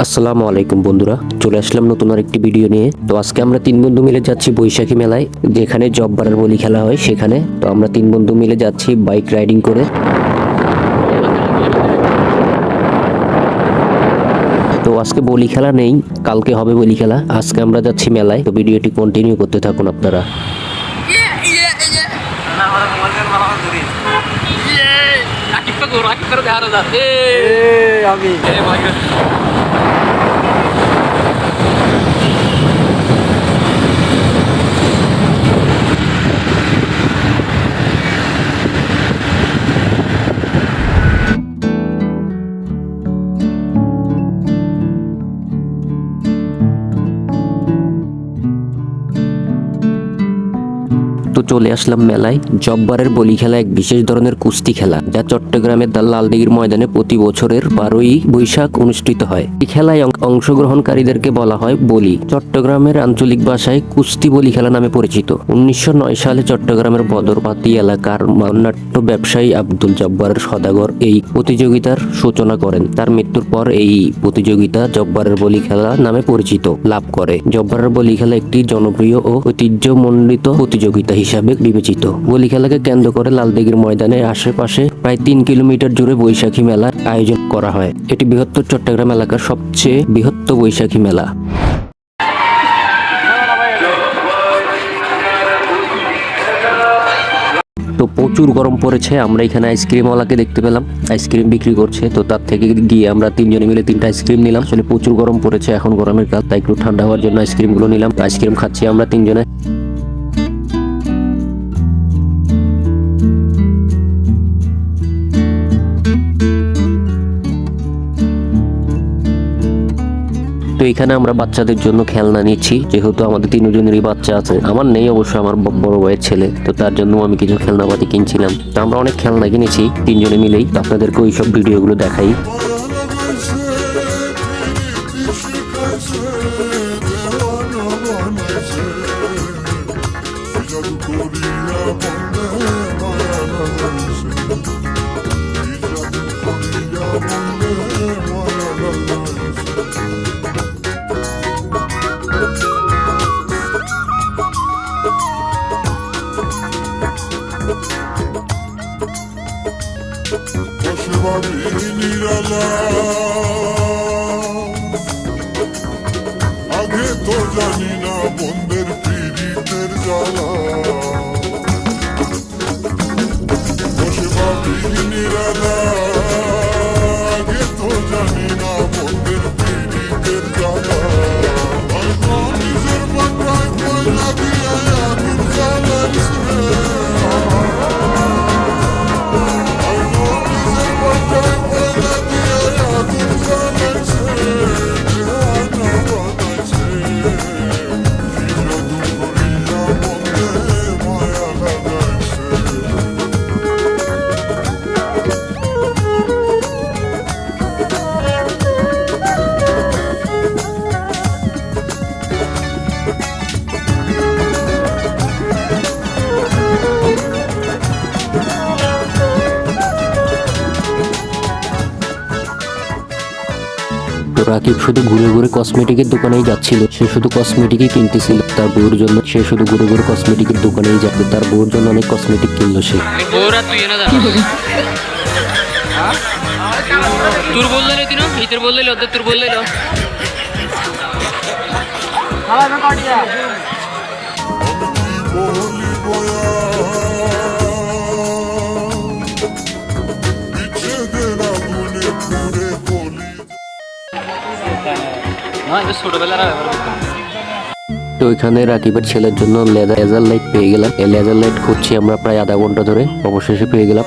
আসসালামু আলাইকুম বন্ধুরা চলে আসলাম নতুন আরেকটি ভিডিও নিয়ে তো আজকে আমরা তিন বন্ধু মিলে যাচ্ছি বৈশাখী মেলায় যেখানে জব্বারের বলি খেলা হয় সেখানে তো আমরা তিন বন্ধু মিলে যাচ্ছি বাইক রাইডিং করে তো আজকে বলি খেলা নেই কালকে হবে বলি খেলা আজকে আমরা যাচ্ছি মেলায় তো ভিডিওটি কন্টিনিউ করতে থাকুন আপনারা আমি তো চলে আসলাম মেলায়। জব্বারের বলি খেলা এক বিশেষ ধরনের কুস্তি খেলা, যা চট্টগ্রামের দাল লালদিঘির ময়দানে প্রতি বছরের বারোই বৈশাখ অনুষ্ঠিত হয়। এই খেলায় অংশগ্রহণকারীদেরকে বলা হয় বলি। চট্টগ্রামের আঞ্চলিক ভাষায় কুস্তি বলি খেলা নামে পরিচিত। উনিশশো নয় সালে চট্টগ্রামের বদরপাতি এলাকার মান্নাট্য ব্যবসায়ী আব্দুল জব্বারের সদাগর এই প্রতিযোগিতার সূচনা করেন। তার মৃত্যুর পর এই প্রতিযোগিতা জব্বারের বলি খেলা নামে পরিচিত, লাভ করে। জব্বারের বলি খেলা একটি জনপ্রিয় ও ঐতিহ্যমণ্ডিত প্রতিযোগিতা হিসাবে বিবেচিত। বলি খেলাকে কেন্দ্র করে লালদিঘির ময়দানে আশেপাশে প্রায় তিন কিলোমিটার জুড়ে বৈশাখী মেলার আয়োজন করা হয়। এটি বৃহত্তর চট্টগ্রাম এলাকার সবচেয়ে বৃহত্তর বৈশাখী মেলা। তো প্রচুর গরম পড়েছে, আমরা এখানে আইসক্রিমওয়ালাকে দেখতে পেলাম। আইসক্রিম বিক্রি করছে, তো তার থেকে গিয়ে আমরা তিনজনে মিলে তিনটা আইসক্রিম নিলাম। আসলে প্রচুর গরম পড়েছে এখন গরমের কাল, তাই একটু ঠান্ডা হওয়ার জন্য আইসক্রিমগুলো নিলাম। আইসক্রিম খাচ্ছি আমরা তিনজনে। এখানে আমরা বাচ্চাদের জন্য খেলনা নিচ্ছি, যেহেতু আমাদের তিনজনেরই বাচ্চা আছে। আমার নেই অবশ্য আমার বড় ভাইয়ের ছেলে, তো তার জন্য আমি কিছু খেলনাপাতি কিনছিলাম। তো আমরা অনেক খেলনা কিনেছি, তিনজনে মিলেই। আপনাদেরকে ওই সব ভিডিওগুলো দেখাই। আগে তো জানি রাকিব শুধু ঘুরে ঘুরে কসমেটিকের দোকানেই যাচ্ছিল। সে শুধু কসমেটিকই কিনতেছিল। তার বউর জন্য সে শুধু ঘুরে ঘুরে কসমেটিকের দোকানেই যাচ্ছে। তার বউর জন্য অনেক কসমেটিক কিনলো সে। না তোর বললে না ইতের বললে ওদের তোর বললে বিচ্ছেদের তো ওইখানে রাকিবের ছেলের জন্য লেজার লাইট পেয়ে গেলাম। এই লেজার লাইট খুঁজছি আমরা প্রায় আধা ঘণ্টা ধরে। অবশেষে পেয়ে গেলাম।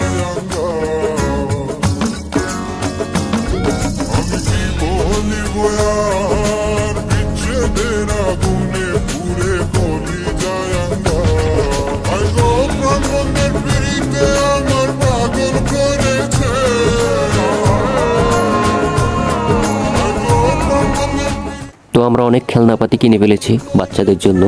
আমরা অনেক খেলনাপাতি কিনে ফেলেছি বাচ্চাদের জন্য।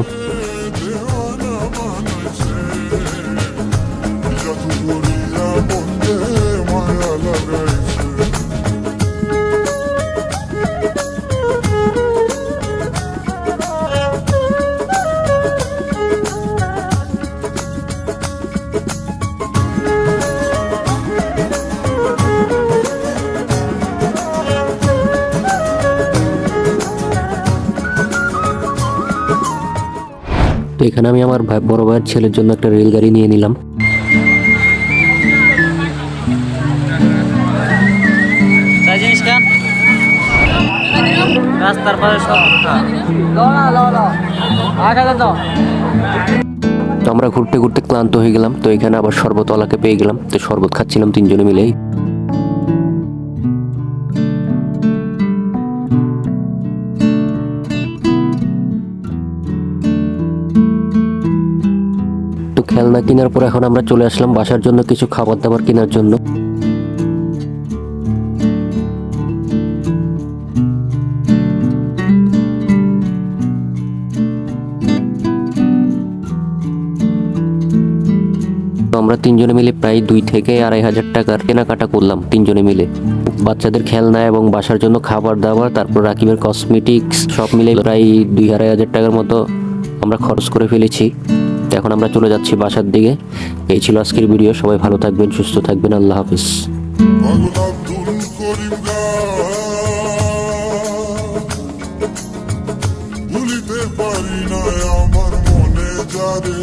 এখানে আমি আমার ভাই বড় ভাইয়ের ছেলের জন্য একটা রেলগাড়ি নিয়ে নিলাম। রাস্তার পাশে তো আমরা ঘুরতে ঘুরতে ক্লান্ত হয়ে গেলাম তো এখানে আবার শরবতওয়ালাকে পেয়ে গেলাম তো শরবত খাচ্ছিলাম তিনজনে মিলেই। খেলনা কেনার পর এখন আমরা চলে আসলাম বাসার জন্য কিছু খাবার দাবার কেনার জন্য। আমরা তিনজনে মিলে প্রায় দুই থেকে আড়াই হাজার টাকার কেনাকাটা করলাম তিনজনে মিলে। বাচ্চাদের খেলনা এবং বাসার জন্য খাবার দাবার, তারপর রাকিবের কসমেটিক্স সব মিলে প্রায় দুই আড়াই হাজার টাকার মতো আমরা খরচ করে ফেলেছি। এখন আমরা চলে যাচ্ছি বাসার দিকে। এই ছিল আজকের ভিডিও। সবাই ভালো থাকবেন, সুস্থ থাকবেন। আল্লাহ হাফিজ। পারি না, আমার মনে যারে